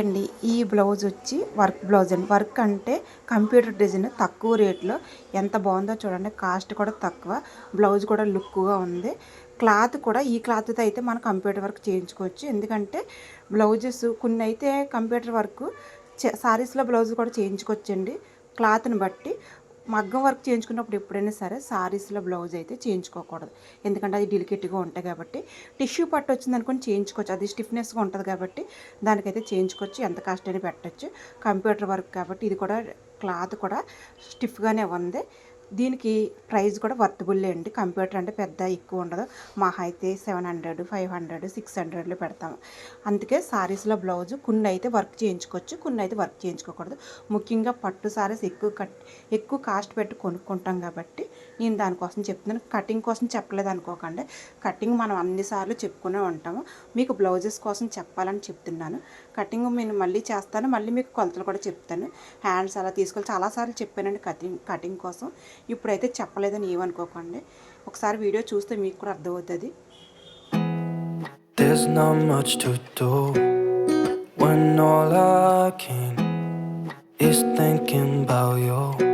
అండి ఈ బ్లౌజ్ వచ్చి వర్క్ బ్లౌజ్ అండి. వర్క్ అంటే కంప్యూటర్ డిజైన్ తక్కువ రేట్లో. ఎంత బాగుందో చూడండి కాస్ట్ కూడా తక్కువ. బ్లౌజ్ కూడా లుక్గా ఉంది. క్లాత్ కూడా ఈ క్లాత్తో అయితే మనం కంప్యూటర్ వర్క్ చేయించుకోవచ్చు. ఎందుకంటే బ్లౌజెస్ కొన్ని అయితే కంప్యూటర్ వర్క్ సారీస్లో బ్లౌజ్ కూడా చేయించుకోవచ్చండి. క్లాత్ని బట్టి మగ్గం వర్క్ చేయించుకున్నప్పుడు ఎప్పుడైనా సరే సారీస్లో బ్లౌజ్ అయితే చేయించుకోకూడదు. ఎందుకంటే అది డెలికేట్గా ఉంటాయి కాబట్టి. టిష్యూ పట్టు వచ్చింది అనుకుని చేయించుకోవచ్చు. అది స్టిఫ్నెస్గా ఉంటుంది కాబట్టి దానికైతే చేయించుకోవచ్చు. ఎంత కాస్ట్ అయినా పెట్టచ్చు. కంప్యూటర్ వర్క్ కాబట్టి ఇది కూడా క్లాత్ కూడా స్టిఫ్గానే ఉంది. దీనికి ప్రైస్ కూడా వర్తబుల్లే అండి. కంప్యూటర్ అంటే పెద్ద ఎక్కువ ఉండదు. మహా అయితే seven hundred five hundred six హండ్రెడ్లో పెడతాము. అందుకే సారీస్లో బ్లౌజ్ కొన్ని అయితే వర్క్ చేయించుకోవచ్చు కొన్ని అయితే వర్క్ చేయించుకోకూడదు. ముఖ్యంగా పట్టు సారీస్ ఎక్కువ కట్ ఎక్కువ కాస్ట్ పెట్టి కొనుక్కుంటాం కాబట్టి నేను దానికోసం చెప్తున్నాను. కటింగ్ కోసం చెప్పలేదు అనుకోకండి. కటింగ్ మనం అన్నిసార్లు చెప్పుకునే ఉంటాము. మీకు బ్లౌజెస్ కోసం చెప్పాలని చెప్తున్నాను. కటింగ్ నేను మళ్ళీ చేస్తాను. మళ్ళీ మీకు కొలతలు కూడా చెప్తాను. హ్యాండ్స్ అలా తీసుకొని చాలాసార్లు చెప్పానండి కటింగ్ కటింగ్ కోసం. ఇప్పుడైతే చెప్పలేదని ఏమనుకోకండి. ఒకసారి వీడియో చూస్తే మీకు కూడా అర్థమవుతుంది. There's not much to do when all I can is thinking about you.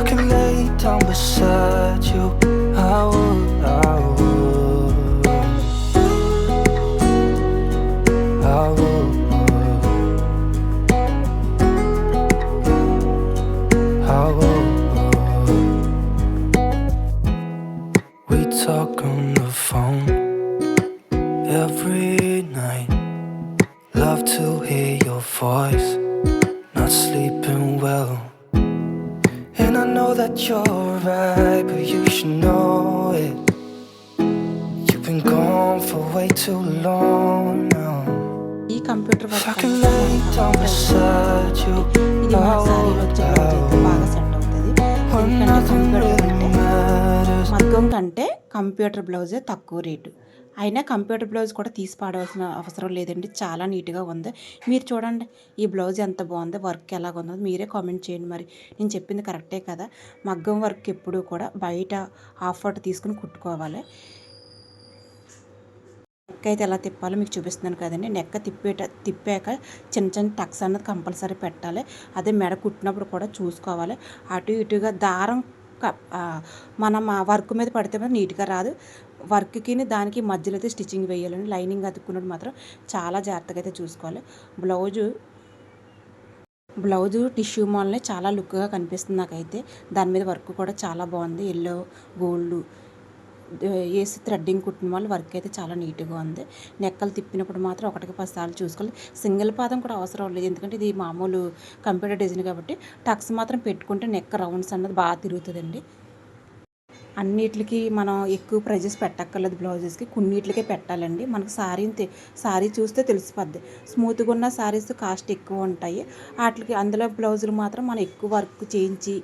I could lay down beside you, I would, I would. I would. I would. We talk on the phone every night. Love to hear your voice. Not sleeping well. Know that you're right, but you should know it. You've been gone for way too long now. ఈ computer If I work can lay down beside you, ఇది I సారీలో would, వచ్చే blouse అయితే. బాగా set అవుతుంది When ఎందుకంటే nothing computer really అంటే matters. మగ్గం కంటే కంప్యూటర్ బ్లౌజే తక్కువ రేటు అయినా కంప్యూటర్ బ్లౌజ్ కూడా తీసి పాడవలసిన అవసరం లేదండి. చాలా నీట్గా ఉంది. మీరు చూడండి ఈ బ్లౌజ్ ఎంత బాగుంది వర్క్ ఎలాగ ఉందో మీరే కామెంట్ చేయండి మరి. నేను చెప్పింది కరెక్టే కదా? మగ్గం వర్క్ ఎప్పుడూ కూడా బయట హాఫ్ వాట్ తీసుకుని కుట్టుకోవాలి. నెక్ అయితే ఎలా తిప్పాలో మీకు చూపిస్తున్నాను కదండి. నెక్క తిప్పేట తిప్పాక చిన్న చిన్న టక్స్ అన్నది కంపల్సరీ పెట్టాలి. అదే మెడ కుట్టినప్పుడు కూడా చూసుకోవాలి. అటు ఇటుగా దారం మనం ఆ వర్క్ మీద పడితే మాత్రం నీట్గా రాదు. వర్క్కి దానికి మధ్యలో అయితే స్టిచ్చింగ్ వేయాలని లైనింగ్ అతుక్కున్నట్టు మాత్రం చాలా జాగ్రత్తగా అయితే చూసుకోవాలి. బ్లౌజు బ్లౌజు టిష్యూ మాల్నే చాలా లుక్గా కనిపిస్తుంది నాకైతే. దాని మీద వర్క్ కూడా చాలా బాగుంది. ఎల్లో గోల్డ్ వేసి థ్రెడ్డింగ్ కుట్టిన వాళ్ళు వర్క్ అయితే చాలా నీట్గా ఉంది. నెక్కలు తిప్పినప్పుడు మాత్రం ఒకటికి పది సార్లు చూసుకోవాలి. సింగిల్ పాదం కూడా అవసరం లేదు. ఎందుకంటే ఇది మామూలు కంప్యూటర్ డిజైన్ కాబట్టి టక్స్ మాత్రం పెట్టుకుంటే నెక్ రౌండ్స్ అన్నది బాగా తిరుగుతుందండి. అన్నిటికి మనం ఎక్కువ ప్రైజెస్ పెట్టక్కర్లేదు. బ్లౌజెస్కి కొన్నిటికే పెట్టాలండి. మనకు సారీ సారీ చూస్తే తెలిసిపోద్ది. స్మూత్గా ఉన్న సారీస్ కాస్ట్ ఎక్కువ ఉంటాయి. వాటికి అందులో బ్లౌజులు మాత్రం మనం ఎక్కువ వర్క్ చేయించి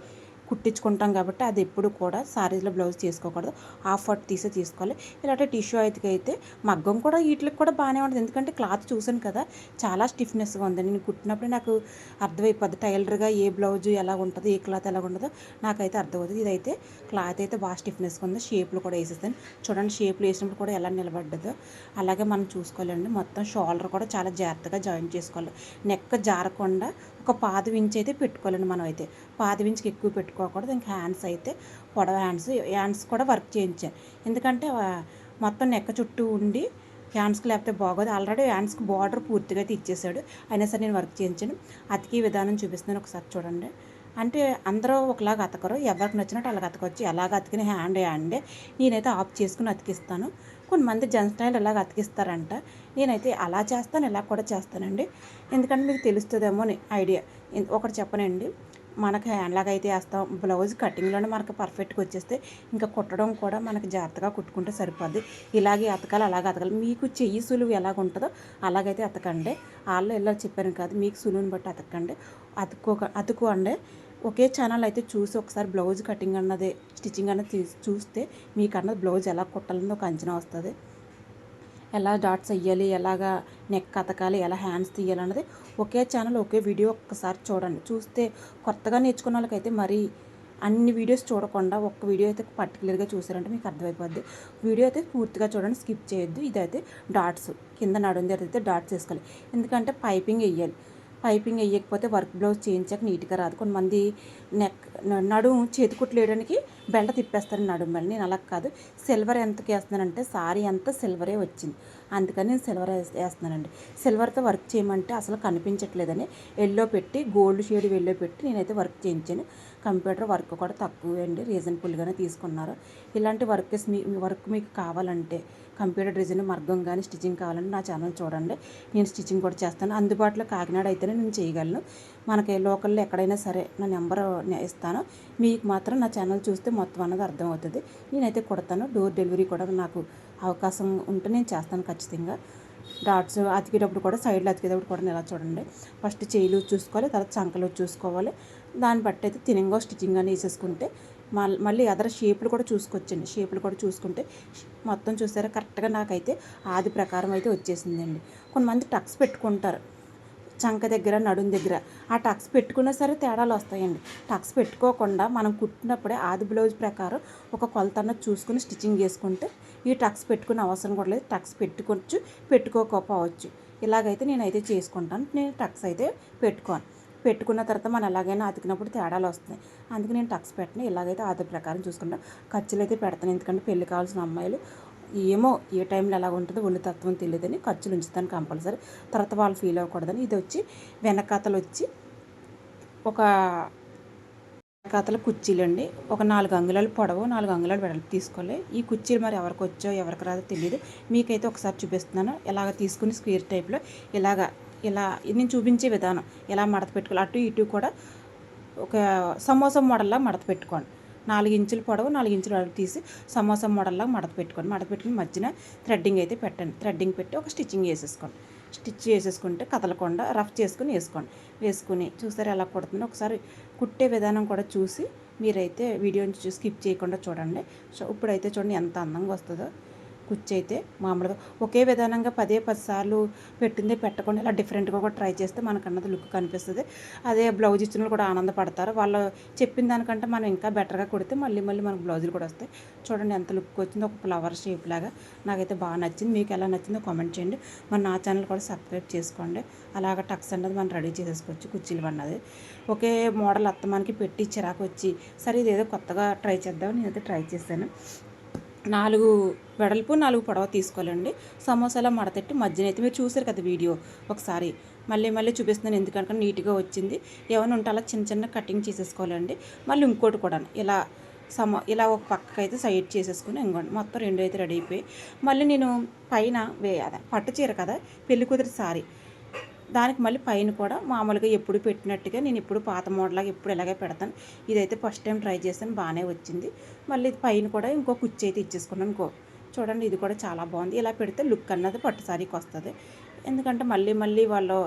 కుట్టించుకుంటాం కాబట్టి అది ఎప్పుడు కూడా సారీస్లో బ్లౌజ్ చేసుకోకూడదు హాఫ్ వర్క్ తీసే తీసుకోవాలి. ఇలాంటి టిష్యూ అయితే అయితే మగ్గం కూడా వీటికి కూడా బాగానే ఉంటుంది. ఎందుకంటే క్లాత్ చూసాను కదా చాలా స్టిఫ్నెస్గా ఉంది. నేను కుట్టినప్పుడు నాకు అర్థమైపోద్ది. టైలర్గా ఏ బ్లౌజ్ ఎలా ఉంటుందో ఏ క్లాత్ ఎలా ఉండదో నాకైతే అర్థమవుతుంది. ఇదైతే క్లాత్ అయితే బాగా స్టిఫ్నెస్గా ఉంది. షేప్లు కూడా వేసేస్తాను చూడండి షేప్లు వేసినప్పుడు కూడా ఎలా నిలబడ్డదో. అలాగే మనం చూసుకోవాలండి. మొత్తం షోల్డర్ కూడా చాలా జాగ్రత్తగా జాయిన్ చేసుకోవాలి. నెక్క జారకుండా ఒక పాది ఇంచ్ అయితే పెట్టుకోవాలండి మనం అయితే పాది ఇంచుకి ఎక్కువ పెట్టుకోకూడదు. ఇంకా హ్యాండ్స్ అయితే పొడవ హ్యాండ్స్ హ్యాండ్స్ కూడా వర్క్ చేయించాను ఎందుకంటే మొత్తం నెక్క చుట్టూ ఉండి హ్యాండ్స్కి లేకపోతే బాగోదు. ఆల్రెడీ హ్యాండ్స్కి బార్డర్ పూర్తిగా అయితే ఇచ్చేసాడు. అయినా సరే నేను వర్క్ చేయించాను. అతికి విధానం చూపిస్తున్నాను ఒకసారి చూడండి. అంటే అందరూ ఒకలాగా అతకరు. ఎవరికి నచ్చినట్టు అలాగ అతకొచ్చు. ఎలాగ అతికిన హ్యాండ్ హ్యాండే. నేనైతే ఆఫ్ చేసుకుని అతికిస్తాను. కొంతమంది జెంట్స్ ఇలాగ అతికిస్తారంట. నేనైతే అలా చేస్తాను ఇలా కూడా చేస్తానండి. ఎందుకంటే మీకు తెలుస్తుందేమో అని ఐడియా. ఒకటి చెప్పనండి. మనకి హ్యాండ్లాగా అయితే వేస్తాం. బ్లౌజ్ కటింగ్లోనే మనకు పర్ఫెక్ట్గా వచ్చేస్తే ఇంకా కుట్టడం కూడా మనకి జాగ్రత్తగా కుట్టుకుంటే సరిపోద్ది. ఇలాగే అతకాలి అలాగే అతకాలి. మీకు చెయ్యి సులువు ఎలాగ ఉంటుందో అలాగైతే అతకండి. వాళ్ళు ఇలా చెప్పాను కాదు మీకు సులువుని బట్టి అతకండి. అతుక్కోక అతుకోండి ఒకే ఛానల్ అయితే చూసి ఒకసారి బ్లౌజ్ కటింగ్ అన్నది స్టిచ్చింగ్ అన్నది తీసి చూస్తే మీకు అన్నది బ్లౌజ్ ఎలా కుట్టాలని ఒక అంచనా వస్తుంది. ఎలా డాట్స్ వేయాలి ఎలాగా నెక్ అతకాలి ఎలా హ్యాండ్స్ తీయాలి అన్నది ఒకే ఛానల్ ఒకే వీడియో ఒక్కసారి చూడండి. చూస్తే కొత్తగా నేర్చుకున్న వాళ్ళకైతే మరి అన్ని వీడియోస్ చూడకుండా ఒక్క వీడియో అయితే పర్టికులర్గా చూసారంటే మీకు అర్థమైపోద్ది. వీడియో అయితే పూర్తిగా చూడండి స్కిప్ చేయొద్దు. ఇదైతే డాట్స్ కింద నడుం దగ్గర అయితే డాట్స్ వేసుకోవాలి. ఎందుకంటే పైపింగ్ వేయాలి పైపింగ్ వేయకపోతే వర్క్ బ్లౌజ్ చేయించాక నీట్గా రాదు. కొంతమంది నెక్ నడుము చేతికుట్లు వేయడానికి తిప్పేస్తాను తిప్పేస్తారు నడుము బెల్ట్ నేను అలా కాదు. సిల్వర్ ఎంతకు వేస్తున్నానంటే సారీ అంతా సిల్వరే వచ్చింది. అందుకని నేను సిల్వర్ వేస్తున్నానండి. సిల్వర్తో వర్క్ చేయమంటే అసలు కనిపించట్లేదని ఎల్లో పెట్టి గోల్డ్ షేడ్ ఎల్లో పెట్టి నేనైతే వర్క్ చేయించాను. కంప్యూటర్ వర్క్ కూడా తక్కువ అండి రీజనబుల్గానే తీసుకున్నారు. ఇలాంటి వర్క్ మీ వర్క్ మీకు కావాలంటే కంప్యూటర్ డిజైన్ మార్గం కానీ స్టిచ్చింగ్ కావాలంటే నా ఛానల్ చూడండి. నేను స్టిచ్చింగ్ కూడా చేస్తాను. అందుబాటులో కాకినాడ అయితేనే నేను చేయగలను. మనకి లోకల్లో ఎక్కడైనా సరే నా నెంబర్ ఇస్తాను. మీకు మాత్రం నా ఛానల్ చూస్తే మొత్తం అన్నది అర్థమవుతుంది. నేనైతే కుడతాను. డోర్ డెలివరీ కూడా నాకు అవకాశం ఉంటే నేను చేస్తాను ఖచ్చితంగా. డాట్స్ అతికేటప్పుడు కూడా సైడ్లో అతికేటప్పుడు కూడా ఇలా చూడండి. ఫస్ట్ చేయిలు చూసుకోవాలి తర్వాత చంకలు చూసుకోవాలి. దాన్ని బట్టి అయితే తినంగా స్టిచ్చింగ్ అని వేసేసుకుంటే మళ్ళీ మళ్ళీ అదర్ షేపులు కూడా చూసుకోవచ్చండి. షేపులు కూడా చూసుకుంటే మొత్తం చూసారా? కరెక్ట్గా నాకైతే ఆది ప్రకారం అయితే వచ్చేసిందండి. కొంతమంది టక్స్ పెట్టుకుంటారు. చంక దగ్గర నడుం దగ్గర. ఆ టక్స్ పెట్టుకున్నా సరే తేడాలు వస్తాయండి. టక్స్ పెట్టుకోకుండా మనం కుట్టినప్పుడే ఆది బ్లౌజ్ ప్రకారం ఒక కొలత అన్నది చూసుకుని స్టిచ్చింగ్ చేసుకుంటే ఈ టక్స్ పెట్టుకునే అవసరం కూడా లేదు. టక్స్ పెట్టుకోవచ్చు పెట్టుకోకపోవచ్చు. ఇలాగైతే నేనైతే చేసుకుంటాను. నేను టక్స్ అయితే పెట్టుకోను. పెట్టుకున్న తర్వాత మనం ఎలాగైనా అతికినప్పుడు తేడాలు వస్తాయి. అందుకే నేను టక్స్ పెట్టిన. ఇలాగైతే ఆది ప్రకారం చూసుకుంటాను ఖర్చులు అయితే పెడతాను. ఎందుకంటే పెళ్ళి కావాల్సిన అమ్మాయిలు ఏమో ఏ టైంలో ఎలా ఉంటుందో ఒళ్ళు తత్వం తెలియదని ఖర్చులు ఉంచుతాను కంపల్సరీ. తర్వాత వాళ్ళు ఫీల్ అవ్వకూడదని. ఇది వచ్చి వెనకాతలు వచ్చి ఒక వెనకాతల కుర్చీలు అండి. ఒక నాలుగు అంగుళాలు పొడవు నాలుగు అంగుళాలు వెడల్పు తీసుకోవాలి. ఈ కుర్చీలు మరి ఎవరికి వచ్చో ఎవరికి రాదో తెలియదు. మీకైతే ఒకసారి చూపిస్తున్నాను. ఇలాగ తీసుకుని స్క్వేర్ టైప్లో ఇలాగ ఇలా నేను చూపించే విధానం. ఎలా మడత పెట్టుకోవాలి? అటు ఇటు కూడా ఒక సమోసా మోడల్లా మడత పెట్టుకోండి. నాలుగు ఇంచుల పొడవు నాలుగు ఇంచుల అడుగు తీసి సమోసా మోడల్లా మడత పెట్టుకోండి. మడత పెట్టుకుని మధ్యన థ్రెడ్డింగ్ అయితే పెట్టండి. థ్రెడ్డింగ్ పెట్టి ఒక స్టిచ్చింగ్ వేసేసుకోండి. స్టిచ్ చేసేసుకుంటే కదలకుండా రఫ్ చేసుకుని వేసుకోండి. వేసుకుని చూసారు ఎలా కుడుతుంది? ఒకసారి కుట్టే విధానం కూడా చూసి మీరైతే వీడియోని చూసి స్కిప్ చేయకుండా చూడండి. సో ఇప్పుడైతే చూడండి ఎంత అందంగా వస్తుందో. కుర్చీ అయితే మామూలుగా ఒకే విధానంగా పదే పది సార్లు పెట్టిందే పెట్టకుండా ఇలా డిఫరెంట్గా కూడా ట్రై చేస్తే మనకు అన్నది లుక్ కనిపిస్తుంది. అదే బ్లౌజ్ ఇచ్చిన వాళ్ళు కూడా ఆనందపడతారు. వాళ్ళు చెప్పిన దానికంటే మనం ఇంకా బెటర్గా కుడితే మళ్ళీ మళ్ళీ మనకు బ్లౌజులు కూడా వస్తాయి. చూడండి ఎంత లుక్ వచ్చిందో ఒక ఫ్లవర్ షేప్ లాగా నాకైతే బాగా నచ్చింది. మీకు ఎలా నచ్చిందో కామెంట్ చేయండి. మన నా ఛానల్ కూడా సబ్స్క్రైబ్ చేసుకోండి. అలాగ టక్స్ అన్నది మనం రెడీ చేసేసుకోవచ్చు కుర్చీలు అన్నది. ఒకే మోడల్ అత్తమానికి పెట్టి చిరాకు వచ్చి సరే ఇదేదో కొత్తగా ట్రై చేద్దామని నేనైతే ట్రై చేశాను. నాలుగు వెడల్పు నాలుగు పొడవ తీసుకోవాలండి. సమోసాలో మడతెట్టి మధ్యన అయితే మీరు చూసారు కదా వీడియో ఒకసారి. మళ్ళీ మళ్ళీ చూపిస్తున్నాను ఎందుకంటే నీట్గా వచ్చింది. ఏమైనా ఉంటే అలా చిన్న చిన్న కటింగ్ చేసేసుకోవాలండి. మళ్ళీ ఇంకోటి కూడా ఇలా సమ ఇలా ఒక పక్కకి అయితే సైడ్ చేసేసుకుని ఇంకోండి మొత్తం రెండు అయితే రెడీ అయిపోయి మళ్ళీ నేను పైన వేయాలి. పట్టు చీర కదా? పెళ్ళి కుదిరి సారీ. దానికి మళ్ళీ పైన కూడా మామూలుగా ఎప్పుడు పెట్టినట్టుగా నేను ఇప్పుడు పాత మోడల్గా ఎప్పుడు ఇలాగే పెడతాను. ఇదైతే ఫస్ట్ టైం ట్రై చేశాను బాగానే వచ్చింది. మళ్ళీ ఇది పైన కూడా ఇంకో కుర్చీ అయితే ఇచ్చేసుకున్నాను ఇంకో. చూడండి ఇది కూడా చాలా బాగుంది. ఇలా పెడితే లుక్ అన్నది పట్టు సారీకి వస్తుంది. ఎందుకంటే మళ్ళీ మళ్ళీ వాళ్ళు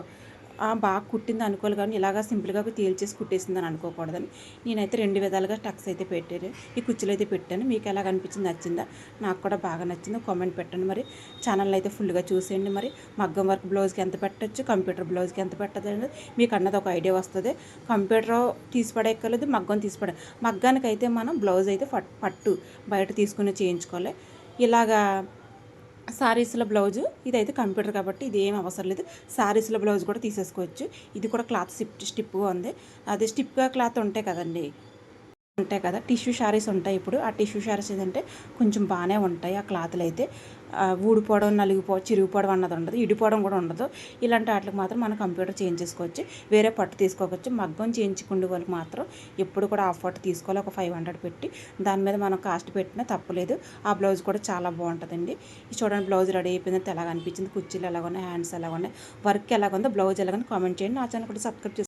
బాగా కుట్టింది అనుకోవాలి కానీ ఇలాగా సింపుల్గా తేల్చేసి కుట్టేసిందని అనుకోకూడదని. నేనైతే రెండు విధాలుగా టక్స్ అయితే పెట్టాను. ఈ కుచ్చులు అయితే పెట్టాను. మీకు ఎలా అనిపించింది నచ్చిందా? నాకు కూడా బాగా నచ్చిందో. కామెంట్ పెట్టండి మరి. ఛానల్ అయితే ఫుల్గా చూసేయండి మరి. మగ్గం వర్క్ బ్లౌజ్కి ఎంత పెట్టచ్చు? కంప్యూటర్ బ్లౌజ్కి ఎంత పెట్టదు మీకు అన్నది ఒక ఐడియా వస్తుంది. కంప్యూటర్ తీసి పడేయక్కర్లేదు మగ్గం తీసి పడే మగ్గానికి అయితే మనం బ్లౌజ్ అయితే పట్- పట్టు బయట తీసుకుని చేయించుకోవాలి. ఇలాగా శారీస్ల బ్లౌజు ఇదైతే కంప్యూటర్ కాబట్టి ఇది ఏం అవసరం లేదు. శారీస్ల బ్లౌజ్ కూడా తీసేసుకోవచ్చు. ఇది కూడా క్లాత్ స్టిప్ స్టిప్గా ఉంది. అది స్టిప్గా క్లాత్ ఉంటాయి కదండి ఉంటాయి కదా టిష్యూ శారీస్ ఉంటాయి ఇప్పుడు. ఆ టిష్యూ శారీస్ ఏంటంటే కొంచెం బాగానే ఉంటాయి ఆ క్లాత్లు అయితే ఊడిపోవడం నలిగిపో చిరిగిపోవడం అన్నది ఉండదు ఇడిపోవడం కూడా ఉండదు. ఇలాంటి వాటికి మాత్రం మనం కంప్యూటర్ చేంజ్ చేసుకోవచ్చు. వేరే పట్టు తీసుకోవచ్చు. మగ్గం చేయించుకునే వాళ్ళకి మాత్రం ఎప్పుడు కూడా ఆ పట్టు తీసుకోవాలి. ఒక ఫైవ్ హండ్రెడ్ పెట్టి దాని మీద మనం కాస్ట్ పెట్టినా తప్పలేదు. ఆ బ్లౌజ్ కూడా చాలా బాగుంటుందండి. చూడండి బ్లౌజ్ రెడీ అయిపోయింది. ఎలాగ అనిపించింది. కుర్చీలు ఎలాగ ఉన్నాయి హ్యాండ్స్ ఎలాగ ఉన్నాయి వర్క్ ఎలాగ ఉందో బ్లౌజ్ ఎలాగ కామెంట్ చేయండి. నా ఛానల్ కూడా సబ్స్క్రైబ్ చేసుకోండి